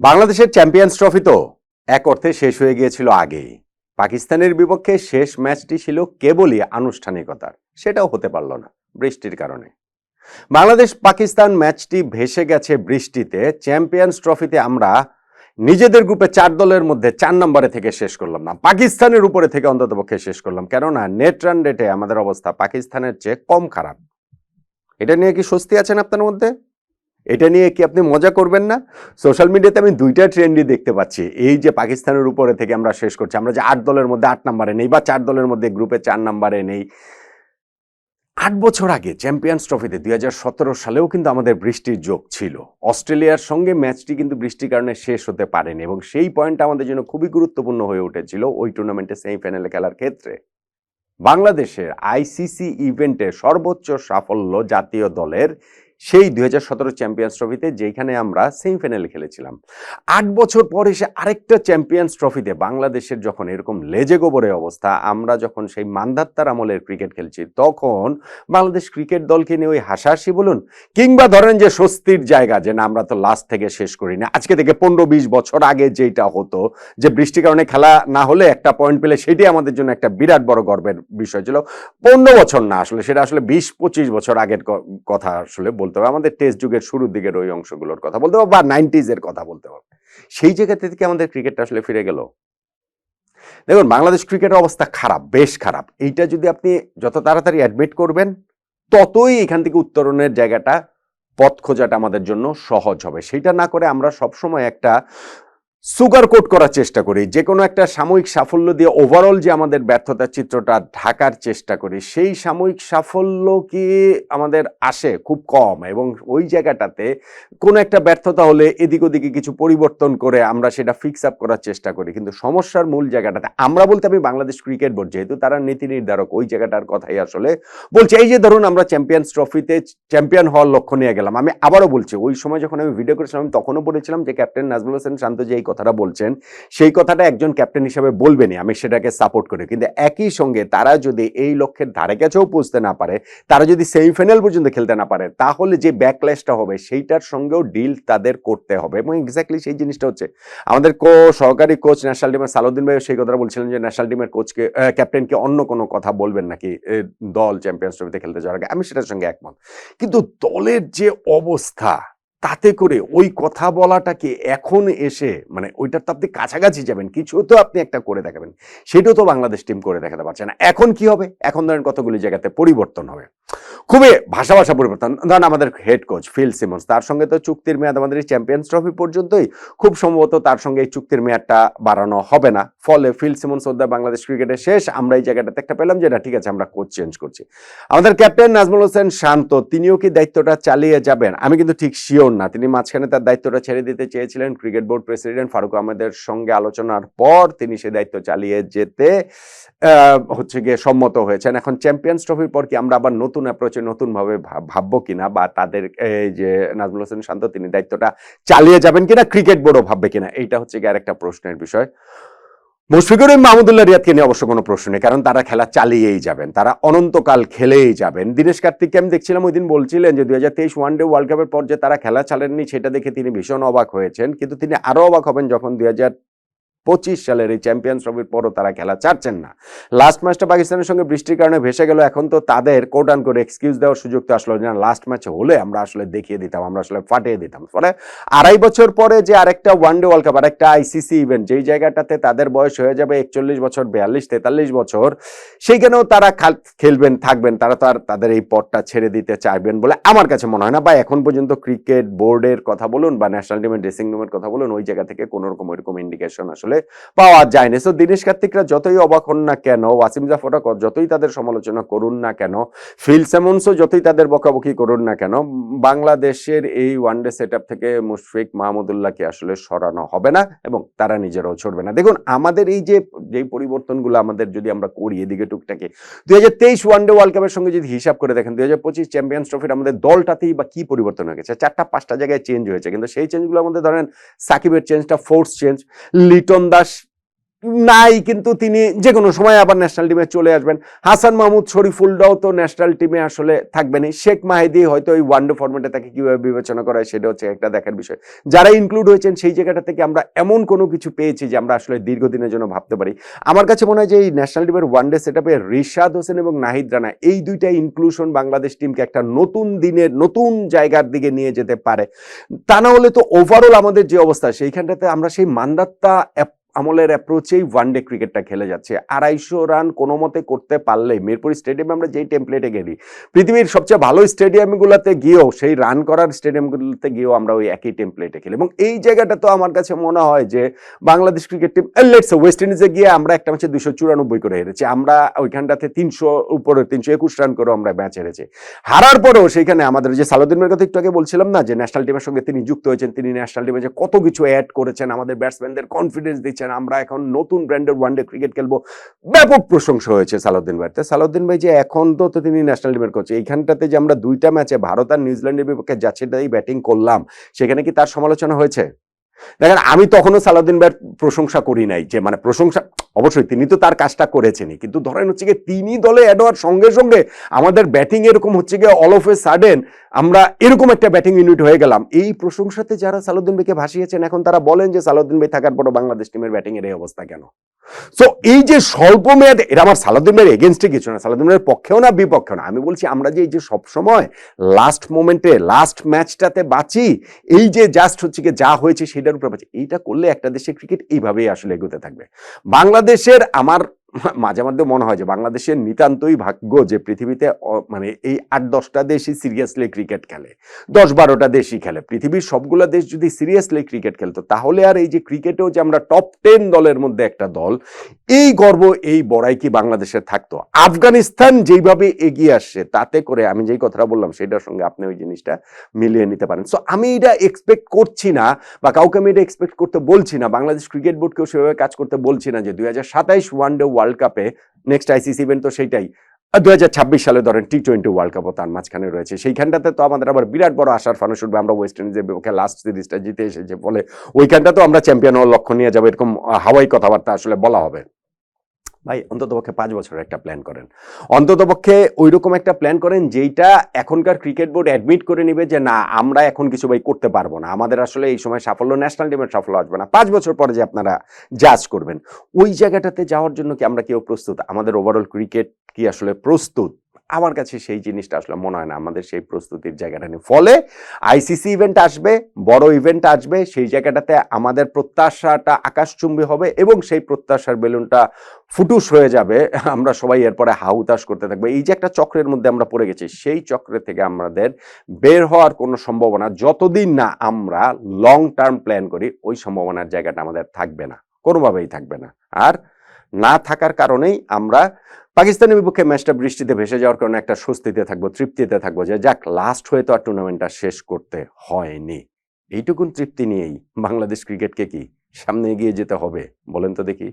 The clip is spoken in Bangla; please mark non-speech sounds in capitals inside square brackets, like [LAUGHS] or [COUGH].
বাংলাদেশের চ্যাম্পিয়ন্স ট্রফি তো এক অর্থে শেষ হয়ে গিয়েছিল আগেই। পাকিস্তানের বিপক্ষে শেষ ম্যাচটি ছিল কেবলই আনুষ্ঠানিকতার। সেটাও হতে পারল না বৃষ্টির কারণে। বাংলাদেশ পাকিস্তান ম্যাচটি ভেসে গেছে বৃষ্টিতে। চ্যাম্পিয়ন্স ট্রফিতে আমরা নিজেদের গ্রুপে চার দলের মধ্যে চার নম্বরে থেকে শেষ করলাম না। পাকিস্তানের উপরে থেকে অন্ততপক্ষে শেষ করলাম। কেননা, নেট রান রেটে আমাদের অবস্থা পাকিস্তানের চেয়ে কম খারাপ। এটা নিয়ে কি স্বস্তি আছেন আপনার মধ্যে? এটা নিয়ে কি আপনি মজা করবেন না? সোশ্যাল মিডিয়াতে আমি দুইটা ট্রেন্ডই দেখতে পাচ্ছি। এই যে পাকিস্তানের উপরে থেকে আমরা শেষ করছি। আমরা যে আট দলের মধ্যে আট নাম্বারে নেই বা চার দলের মধ্যে গ্রুপে চার নাম্বারে নেই। আট বছর আগে চ্যাম্পিয়ন্স ট্রফিতে দুই হাজার সতেরো সালেও কিন্তু আমাদের বৃষ্টির যোগ ছিল। অস্ট্রেলিয়ার সঙ্গে ম্যাচটি কিন্তু বৃষ্টির কারণে শেষ হতে পারেনি এবং সেই পয়েন্টটা আমাদের জন্য খুবই গুরুত্বপূর্ণ হয়ে উঠেছিল ওই টুর্নামেন্টে সেমিফাইনালে খেলার ক্ষেত্রে। বাংলাদেশের আইসিসি ইভেন্টে সর্বোচ্চ সাফল্য জাতীয় দলের সেই দুই হাজার সতেরো চ্যাম্পিয়ন্স ট্রফিতে যেখানে আমরা সেমিফাইনালে খেলেছিলাম। আট বছর পর এসে আরেকটা চ্যাম্পিয়ন্স ট্রফিতে বাংলাদেশের যখন এরকম লেজে গোবরে অবস্থা, আমরা যখন সেই মান্ধাত্তার আমলের ক্রিকেট খেলছি, তখন বাংলাদেশ ক্রিকেট দলকে নিয়ে ওই হাসাহাসি বলুন, কিংবা ধরেন যে স্বস্তির জায়গা যে না, আমরা তো লাস্ট থেকে শেষ করি না আজকে থেকে পনেরো বিশ বছর আগে যেটা হতো, যে বৃষ্টির কারণে খেলা না হলে একটা পয়েন্ট পেলে সেটি আমাদের জন্য একটা বিরাট বড় গর্বের বিষয় ছিল। পনেরো বছর না আসলে, সেটা আসলে বিশ পঁচিশ বছর আগের কথা আসলে বলতে হবে। আমাদের টেস্ট যুগের শুরুর দিকের ওই অংশগুলোর কথা বলতে হবে বা নাইনটিজের কথা বলতে হবে। সেই জায়গা থেকে আমাদের ক্রিকেটটা আসলে ফিরে গেল। দেখুন, বাংলাদেশ ক্রিকেটের অবস্থা খারাপ, বেশ খারাপ। এইটা যদি আপনি যত তাড়াতাড়ি অ্যাডমিট করবেন, ততই এখান থেকে উত্তরণের জায়গাটা, পথ খোঁজাটা আমাদের জন্য সহজ হবে। সেটা না করে আমরা সবসময় একটা সুগার কোট করার চেষ্টা করি যে কোনো একটা সাময়িক সাফল্য দিয়ে ওভারঅল যে আমাদের ব্যর্থতার চিত্রটা ঢাকার চেষ্টা করি, সেই সাময়িক সাফল্য কি আমাদের আসে খুব কম এবং ওই জায়গাটাতে কোনো একটা ব্যর্থতা হলে এদিক ওদিকে কিছু পরিবর্তন করে আমরা সেটা ফিক্স আপ করার চেষ্টা করি। কিন্তু সমস্যার মূল জায়গাটাতে, আমরা বলতে আমি বাংলাদেশ ক্রিকেট বোর্ড যেহেতু তারা নীতি নির্ধারক, ওই জায়গাটার কথাই আসলে বলছে। এই যে ধরুন আমরা চ্যাম্পিয়ন্স ট্রফিতে চ্যাম্পিয়ন হওয়ার লক্ষ্য নিয়ে গেলাম, আমি আবারও বলছি, ওই সময় যখন আমি ভিডিও করেছিলাম, তখনও বলেছিলাম যে ক্যাপ্টেন নাজমুল হোসেন শান্ত যে কথাটা বলছেন, সেই কথাটা একজন ক্যাপ্টেন হিসাবে বলবেনই, আমি সেটাকে সাপোর্ট করি। কিন্তু একই সঙ্গে তারা যদি এই লক্ষ্যের ধারে কাছেও পৌঁছতে না পারে, তারা যদি সেমিফাইনাল পর্যন্ত খেলতে না পারে, তাহলে যে ব্যাকল্যাশটা হবে, সেইটার সঙ্গেও ডিল তাদের করতে হবে। এবং এক্স্যাক্টলি সেই জিনিসটা হচ্ছে, আমাদের কো, সহকারী কোচ ন্যাশনাল টিমের সালুদ্দিন ভাই সেই কথাটা বলছিলেন যে ন্যাশনাল টিমের কোচকে ক্যাপ্টেনকে অন্য কোনো কথা বলবেন নাকি দল চ্যাম্পিয়ন্স ট্রফিতে খেলতে যাওয়ার আগে? আমি সেটার সঙ্গে একমত। কিন্তু দলের যে অবস্থা তাতে করে ওই কথা বলাটাকে এখন এসে মানে ওইটার তো আপনি কাছাকাছি যাবেন, কিছু তো আপনি একটা করে দেখাবেন। সেটাও তো বাংলাদেশ টিম করে দেখাতে পারছে না। এখন কি হবে? এখন ধরেন কতগুলি জায়গাতে পরিবর্তন হবে? খুবই ভাষা ভাষা পরিবর্তন। ধরেন আমাদের হেড কোচ ফিল সিমন্স, তার সঙ্গে তো চুক্তির মেয়াদ আমাদের এই চ্যাম্পিয়ন্স ট্রফি পর্যন্তই। খুব সম্ভবত তার সঙ্গে এই চুক্তির মেয়াদটা বাড়ানো হবে না। ফলে ফিল সিমন্স অধ্যায় বাংলাদেশ ক্রিকেটের শেষ। আমরা এই জায়গাটাতে একটা পেলাম যে, না, ঠিক আছে, আমরা কোচ চেঞ্জ করছি। আমাদের ক্যাপ্টেন নাজমুল হোসেন শান্ত, তিনিও কি দায়িত্বটা চালিয়ে যাবেন? আমি কিন্তু ঠিক শিওর না। তিনি মাঝখানে তার দায়িত্বটা ছেড়ে দিতে চেয়েছিলেন ক্রিকেট বোর্ড প্রেসিডেন্ট ফারুক আহমেদের সঙ্গে আলোচনার পর তিনি সে দায়িত্ব চালিয়ে যেতে হচ্ছে গিয়ে সম্মত হয়েছেন। এখন চ্যাম্পিয়ন্স ট্রফির পর কি আমরা আবার নতুন অ্যাপ্রোচে নতুনভাবে ভাব- ভাববো কিনা বা তাদের এই যে নাজমুল হোসেন শান্ত, তিনি দায়িত্বটা চালিয়ে যাবেন কিনা ক্রিকেট বোর্ডও ভাববে কিনা, এইটা হচ্ছে গিয়ে আরেকটা প্রশ্নের বিষয়। মুশফিকুর মাহমুদুল্লাহ রিয়াদকে নিয়ে অবশ্য কোনো প্রশ্ন নেই, কারণ তারা খেলা চালিয়েই যাবেন, তারা অনন্তকাল খেলেই যাবেন। দীনেশ কার্তিককে আমি দেখছিলাম ওই দিন বলছিলেন যে দুই হাজার তেইশ ওয়ান ডে ওয়ার্ল্ড কাপের পর যে তারা খেলা চালেননি সেটা দেখে তিনি ভীষণ অবাক হয়েছেন। কিন্তু তিনি আরও অবাক হবেন যখন দুই হাজার পঁচিশ সালের এই চ্যাম্পিয়ন্স ট্রফির পরও তারা খেলা ছাড়ছেন না। লাস্ট ম্যাচটা পাকিস্তানের সঙ্গে বৃষ্টির কারণে ভেসে গেল। এখন তো তাদের কোট আন করে এক্সকিউজ দেওয়ার সুযোগ তো আসলো না। লাস্ট ম্যাচে হলে আমরা আসলে দেখিয়ে দিতাম, আমরা আসলে ফাটিয়ে দিতাম। ফলে আড়াই বছর পরে যে আরেকটা ওয়ান ডে ওয়ার্ল্ড কাপ আরেকটা আইসিসি ইভেন্ট যেই জায়গাটাতে তাদের বয়স হয়ে যাবে একচল্লিশ বছর, বিয়াল্লিশ, তেতাল্লিশ বছর, সেইখানেও তারা খেলবেন, থাকবেন। তারা তো আর তাদের এই পথটা ছেড়ে দিতে চাইবেন বলে আমার কাছে মনে হয় না। বা এখন পর্যন্ত ক্রিকেট বোর্ডের কথা বলুন বা ন্যাশনাল টিমের ড্রেসিং রুমের কথা বলুন, ওই জায়গা থেকে কোনো রকম ওইরকম ইন্ডিকেশন আসলে পাওয়া যায়নি। সো দীনেশ কার্তিকরা যতই অবাক হন না কেন, ওয়াসিম জাফররা ক- যতই তাদের সমালোচনা করুন না কেন, ফিল সেমন্সও যতই তাদের বকাবকি করুন না কেন, বাংলাদেশের এই ওয়ানডে সেট থেকে মুশফিক মাহমুদুল্লাহকে আসলে সরানো হবে না এবং তারা নিজেরাও ছড়বে না। দেখুন, আমাদের এই যে, যেই পরিবর্তনগুলো আমাদের যদি আমরা করি এদিকে টুকটাকে দুই হাজার তেইশ ওয়ানডে ওয়ার্ল্ড কাপের সঙ্গে যদি হিসাব করে দেখেন দুই হাজার পঁচিশ চ্যাম্পিয়ন্স ট্রফির আমাদের দলটাতেই বা কি পরিবর্তন হয়ে গেছে? চারটা, পাঁচটা জায়গায় চেঞ্জ হয়েছে। কিন্তু সেই চেঞ্জগুলো আমাদের ধরেন সাকিবের চেঞ্জটা ফোর্স চেঞ্জ লিটন দাস নাই, কিন্তু তিনি যে কোনো সময় আবার ন্যাশনাল টিমে চলে আসবেন। হাসান মাহমুদ শরীফুলরাও তো ন্যাশনাল টিমে আসলে থাকবেনই। শেখ মাহিদি হয়তো ওই ওয়ানডে ফরম্যাটে তাকে কীভাবে বিবেচনা করা হয় সেটা হচ্ছে একটা দেখার বিষয়। যারা ইনক্লুড হয়েছেন সেই জায়গাটা থেকে আমরা এমন কোনো কিছু পেয়েছি যে আমরা আসলে দীর্ঘদিনের জন্য ভাবতে পারি। আমার কাছে মনে হয় যে এই ন্যাশনাল টিমের ওয়ানডে সেট আপে রিশাদ হোসেন এবং নাহিদ রানা, এই দুইটা ইনক্লুশন বাংলাদেশ টিমকে একটা নতুন দিনের নতুন জায়গার দিকে নিয়ে যেতে পারে। তা না হলে তো ওভারঅল আমাদের যে অবস্থা, সেইখানটাতে আমরা সেই মান্দাত্তা আমলের অ্যাপ্রোচেই ওয়ানডে ক্রিকেটটা খেলে যাচ্ছে। আড়াইশো রান কোনো মতে করতে পারলে মিরপুর স্টেডিয়ামে আমরা যেই টেমপ্লেটে গেলি, পৃথিবীর সবচেয়ে ভালো স্টেডিয়ামগুলোতে গিয়েও, সেই রান করার স্টেডিয়ামগুলোতে গিয়েও আমরা ওই একই টেমপ্লেটে খেলি। এবং এই জায়গাটা তো আমার কাছে মনে হয় যে, Bangladesh cricket team let's west ইন্ডিজে গিয়ে আমরা একটা ম্যাচে দুশো চুরানব্বই করে হেরেছি। আমরা ওইখানটাতে তিনশো উপরে, তিনশো একুশ রান করে আমরা ম্যাচ হেরেছি। হারার পরেও সেইখানে আমাদের যে সালাউদ্দিনের কথা একটু আগে বলছিলাম না যে ন্যাশনাল টিমের সঙ্গে তিনি যুক্ত হয়েছেন, তিনি ন্যাশনাল টিমে যে কত কিছু অ্যাড করেছেন, আমাদের ব্যাটসম্যানদের কনফিডেন্স দিচ্ছেন আমরা এখন নতুন ব্র্যান্ডের ওয়ানডে ক্রিকেট খেলব। ব্যাপক প্রশংসা হয়েছে সালাউদ্দিন ভাই তো। সালাউদ্দিন ভাই যে এখন তো তিনি ন্যাশনাল টিমের কোচ এইখানটাতে যে আমরা দুইটা ম্যাচে ভারত আর নিউজিল্যান্ডের বিপক্ষে যাচ্ছে ব্যাটিং করলাম, সেখানে কি তার সমালোচনা হয়েছে? দেখেন, আমি তখনও সালাউদ্দিন ভাইয়ের প্রশংসা করি নাই, যে মানে প্রশংসা অবশ্যই তিনি তো তার কাজটা করেছেনই। কিন্তু ধরেন হচ্ছে গিয়ে তিনি দলে অ্যাড হওয়ার সঙ্গে সঙ্গে আমাদের ব্যাটিং এরকম হচ্ছে গিয়ে অল অফ এ সাডেন আমরা এরকম একটা ব্যাটিং ইউনিট হয়ে গেলাম। এই প্রশংসাতে যারা সালাউদ্দিন ভাইকে ভাসিয়েছেন, এখন তারা বলেন যে সালাউদ্দিন ভাই থাকার পরও বাংলাদেশ টিমের ব্যাটিংয়ের এই অবস্থা কেন? সো এই যে স্বল্প মেয়াদে এটা আমার সালাউদ্দিন ভাইয়ের এগেনস্টে কিছু না, সালাউদ্দিন ভাইয়ের পক্ষেও না, বিপক্ষেও না। আমি বলছি, আমরা যে এই যে সবসময় লাস্ট মোমেন্টে লাস্ট ম্যাচটাতে বাঁচি, এই যে জাস্ট হচ্ছে কি যা হয়েছে সেটার উপরে বাঁচি, এইটা করলে একটা দেশের ক্রিকেট এইভাবেই আসলে এগোতে থাকবে। বাংলাদেশের আমার [LAUGHS] মাঝে মধ্যে মনে হয় যে বাংলাদেশের নিতান্তই ভাগ্য যে পৃথিবীতে মানে এই আট দশটা দেশই সিরিয়াসলি ক্রিকেট খেলে, দশ বারোটা দেশই খেলে। পৃথিবীর সবগুলো দেশ যদি সিরিয়াসলি ক্রিকেট খেলতো, তাহলে আর এই যে ক্রিকেটেও যে আমরা টপ টেন দলের মধ্যে একটা দল, এই গর্ব, এই বড়াই কি বাংলাদেশের থাকতো? আফগানিস্তান যেইভাবে এগিয়ে আসছে, তাতে করে আমি যেই কথাটা বললাম সেটার সঙ্গে আপনি ওই জিনিসটা মিলিয়ে নিতে পারেন। সো আমি এটা এক্সপেক্ট করছি না, বা কাউকে আমি এটা এক্সপেক্ট করতে বলছি না, বাংলাদেশ ক্রিকেট বোর্ডকেও সেভাবে কাজ করতে বলছি না যে দুই হাজার সাতাইশ ওয়ান ডে ওয়ার্ল্ড কাপে নেক্সট আইসিসি ইভেন্ট তো সেইটাই। দু হাজার ছাব্বিশ সালে ধরেন টি টোয়েন্টি ওয়ার্ল্ড কাপও তার মাঝখানে রয়েছে। সেইখানটাতে তো আমাদের আবার বিরাট বড় আশার ফানো উঠবে আমরা ওয়েস্ট ইন্ডিজের বিপক্ষে লাস্ট সিরিজটা জিতে এসেছে বলে ওইখানটা তো আমরা চ্যাম্পিয়ন হওয়ার লক্ষ্য নিয়ে যাব। এরকম হাওয়াই কথাবার্তা আসলে বলা হবে। ভাই অন্ততপক্ষে পাঁচ বছরের একটা প্ল্যান করেন। অন্ততপক্ষে ওই রকম একটা প্ল্যান করেন যেইটা এখনকার ক্রিকেট বোর্ড অ্যাডমিট করে নিবে যে, না, আমরা এখন কিছু ভাই করতে পারব না। আমাদের আসলে এই সময় সাফল্য ন্যাশনাল টিমের সাফল্য আসবে না। পাঁচ বছর পরে যে আপনারা জাজ করবেন, ওই জায়গাটাতে যাওয়ার জন্য কি আমরা কেউ প্রস্তুত? আমাদের ওভারঅল ক্রিকেট কি আসলে প্রস্তুত? আমার কাছে সেই জিনিসটা আসলে মনে হয় না। আমাদের সেই প্রস্তুতির জায়গাটা নেই। ফলে আইসিসি ইভেন্ট আসবে, বড় ইভেন্ট আসবে, সেই জায়গাটাতে আমাদের প্রত্যাশাটা আকাশচুম্বী হবে এবং সেই প্রত্যাশার বেলুনটা ফুটুস হয়ে যাবে। আমরা সবাই এরপরে হাউতাস করতে থাকব। এই যে একটা চক্রের মধ্যে আমরা পড়ে গেছি, সেই চক্রের থেকে আমাদের বের হওয়ার কোনো সম্ভাবনা যতদিন না আমরা লং টার্ম প্ল্যান করি, ওই সম্ভাবনার জায়গাটা আমাদের থাকবে না। কোনোভাবেই থাকবে না। আর না থাকার কারণেই আমরা পাকিস্তানের বিপক্ষে ম্যাচটা বৃষ্টিতে ভেসে যাওয়ার কারণে একটা স্বস্তিতে থাকব, তৃপ্তিতে থাকব যে যাক লাস্ট হয়ে তো আর টুর্নামেন্টটা শেষ করতে হয়নি। এইটুকুন তৃপ্তি নিয়েই বাংলাদেশ ক্রিকেটকে কি সামনে এগিয়ে যেতে হবে বলেন তো দেখি।